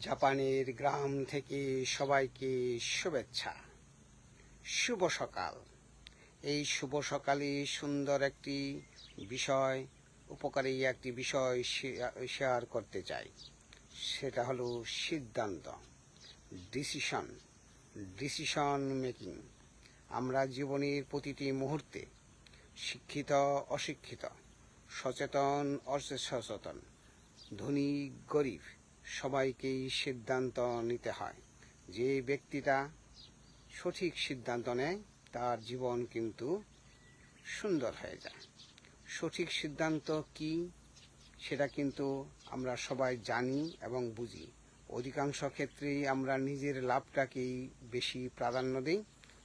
জাপানের গ্রাম থেকে সবাইকে শুভেচ্ছা। শুভ সকাল। এই শুভ সকালে সুন্দর একটি বিষয়, উপকারী একটি বিষয় শেয়ার করতে চাই। সেটা হলো সিদ্ধান্ত ডিসিশন ডিসিশন মেকিং আমরা জীবনের প্রতিটি মুহূর্তে শিক্ষিত, অশিক্ষিত, সচেতন, অসচেতন, ধনী, গরিব সবাইকেই সিদ্ধান্ত নিতে হয়। যে ব্যক্তিটা সঠিক সিদ্ধান্ত নেয়, তার জীবন কিন্তু সুন্দর হয়ে যায়। সঠিক সিদ্ধান্ত কি, সেটা কিন্তু আমরা সবাই জানি এবং বুঝি। অধিকাংশ ক্ষেত্রেই আমরা নিজের লাভটাকেই বেশি প্রাধান্য দিই।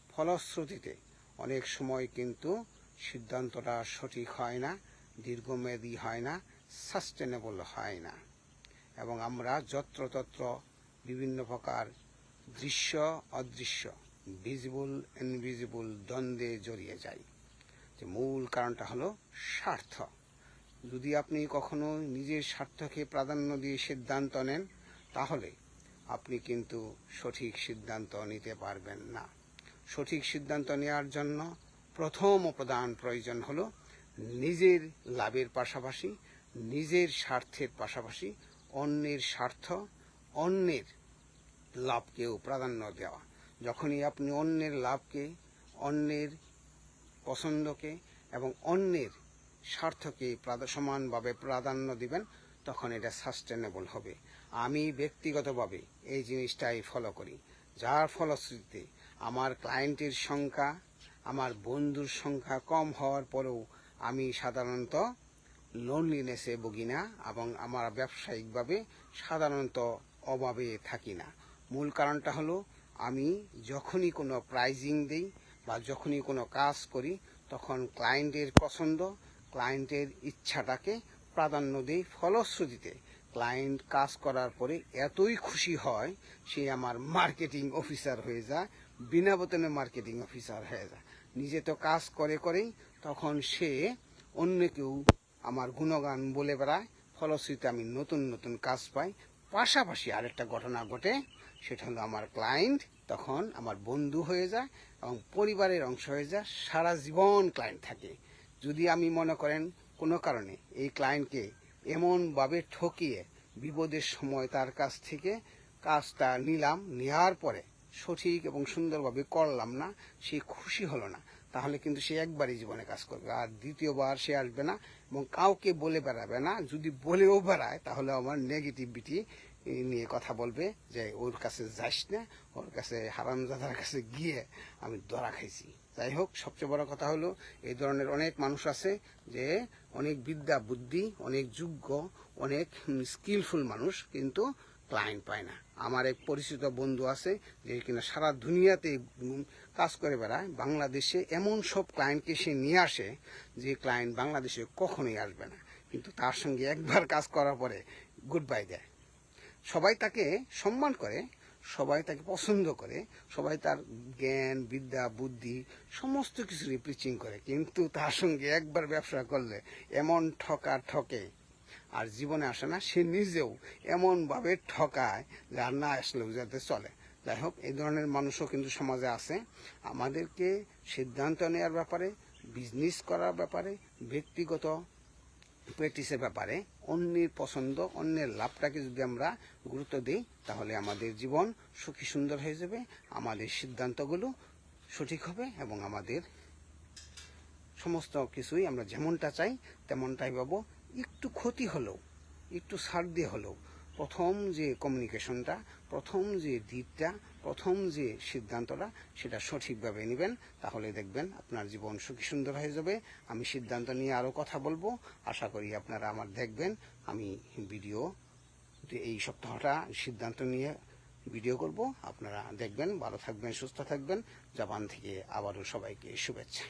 ফলশ্রুতিতে অনেক সময় কিন্তু সিদ্ধান্তটা সঠিক হয় না, দীর্ঘমেয়াদী হয় না সাস্টেনেবল হয় না। এবং আমরা যত্রতত্র বিভিন্ন প্রকার দৃশ্য, অদৃশ্য ভিজিবল ইনভিজিবল দ্বন্দ্বে জড়িয়ে যাই। যে মূল কারণটা হলো স্বার্থ। যদি আপনি কখনো নিজের স্বার্থকে প্রাধান্য দিয়ে সিদ্ধান্ত নেন, তাহলে আপনি কিন্তু সঠিক সিদ্ধান্ত নিতে পারবেন না। সঠিক সিদ্ধান্ত নেওয়ার জন্য প্রথম প্রধান প্রয়োজন হলো নিজের লাভের পাশাপাশি, নিজের স্বার্থের পাশাপাশি অন্যের স্বার্থ, অন্যের লাভকেও প্রাধান্য দেওয়া। যখনই আপনি অন্যের লাভকে, অন্যের পছন্দকে এবং অন্যের স্বার্থকে সমানভাবে প্রাধান্য দিবেন, তখন এটা সাস্টেনেবল হবে। আমি ব্যক্তিগতভাবে এই জিনিসটাই ফলো করি। যার ফলশ্রুতিতে আমার ক্লায়েন্টের সংখ্যা, আমার বন্ধুর সংখ্যা কম হওয়ার পরেও আমি সাধারণত লোনলিনেসে ভুগি না এবং আমার ব্যবসায়িকভাবে সাধারণত অভাবে থাকি না। মূল কারণটা হলো আমি যখনই কোনো প্রাইজিং দিই বা যখনই কোনো কাজ করি, তখন ক্লায়েন্টের পছন্দ ক্লায়েন্টের ইচ্ছাটাকে প্রাধান্য দিই ফলশ্রুতিতে। ক্লায়েন্ট কাজ করার পরে এতই খুশি হয়, সে আমার মার্কেটিং অফিসার হয়ে যায়, বিনা বেতনে মার্কেটিং অফিসার হয়ে যায়। নিজে তো কাজ করে করেই তখন সে অন্যকেও আমার গুণগান বলে বেড়ায়, ফলশ্রুতিতে আমি নতুন নতুন কাজ পাই। পাশাপাশি আরেকটা ঘটনা ঘটে, সেটা হলো আমার ক্লায়েন্ট তখন আমার বন্ধু হয়ে যায় এবং পরিবারের অংশ হয়ে যায়, সারা জীবন ক্লায়েন্ট থাকে। যদি আমি মনে করেন কোনো কারণে এই ক্লায়েন্টকে এমনভাবে ঠকিয়ে বিপদের সময় তার কাছ থেকে কাজটা নিলাম নেওয়ার পরে সঠিক এবং সুন্দরভাবে করলাম না, সে খুশি হলো না। তাহলে কিন্তু সে একবারই জীবনে কাজ করবে। আর দ্বিতীয়বার সে আসবে না এবং কাউকে বলে বেড়াবে না। যদি বলেও বেড়ায়, তাহলে আমার নেগেটিভিটি নিয়ে কথা বলবে যে, ওর কাছে যাস না, ওর কাছে হারামজাদার কাছে গিয়ে আমি ধরা খাইছি। যাই হোক, সবচেয়ে বড় কথা হলো, এই ধরনের অনেক মানুষ আছে যে, অনেক বিদ্যা বুদ্ধি, অনেক যোগ্য, অনেক স্কিলফুল মানুষ, কিন্তু ক্লায়েন্ট পায় না। আমার এক পরিচিত বন্ধু আছে, যে কিনা সারা দুনিয়াতে কাজ করে বেড়ায়, বাংলাদেশে এমন সব ক্লায়েন্টকে সে নিয়ে আসে, যে ক্লায়েন্ট বাংলাদেশে কখনোই আসবে না। কিন্তু তার সঙ্গে একবার কাজ করার পরে গুড বাই দেয়। সবাই তাকে সম্মান করে, সবাই তাকে পছন্দ করে, সবাই তার জ্ঞান, বিদ্যা, বুদ্ধি সমস্ত কিছুরই প্রিচিং করে। কিন্তু তার সঙ্গে একবার ব্যবসা করলে এমন ঠকা ঠকে আর জীবনে আসে না, সে নিজেও এমনভাবে ঠকায় যার না আসলেও যাতে চলে। যাই হোক, এই ধরনের মানুষও কিন্তু সমাজে আছে। আমাদেরকে সিদ্ধান্ত নেওয়ার ব্যাপারে বিজনেস করার ব্যাপারে, ব্যক্তিগত প্র্যাকটিসের ব্যাপারে অন্যের পছন্দ, অন্যের লাভটাকে যদি আমরা গুরুত্ব দিই, তাহলে আমাদের জীবন সুখী সুন্দর হয়ে যাবে, আমাদের সিদ্ধান্তগুলো সঠিক হবে এবং আমাদের সমস্ত কিছুই আমরা যেমনটা চাই, তেমনটাই পাবো। একটু ক্ষতি হলেও একটু ছাড় দিয়ে হলেও প্রথম যে কমিউনিকেশনটা প্রথম যে দিকটা প্রথম যে সিদ্ধান্তটা, সেটা সঠিকভাবে নেবেন। তাহলে দেখবেন আপনার জীবন সুখী সুন্দর হয়ে যাবে। আমি সিদ্ধান্ত নিয়ে আরও কথা বলব। আশা করি আপনারা আমার দেখবেন। আমি ভিডিও এই সপ্তাহটা সিদ্ধান্ত নিয়ে ভিডিও করব। আপনারা দেখবেন, ভালো থাকবেন, সুস্থ থাকবেন। জাপান থেকে আবারও সবাইকে শুভেচ্ছা।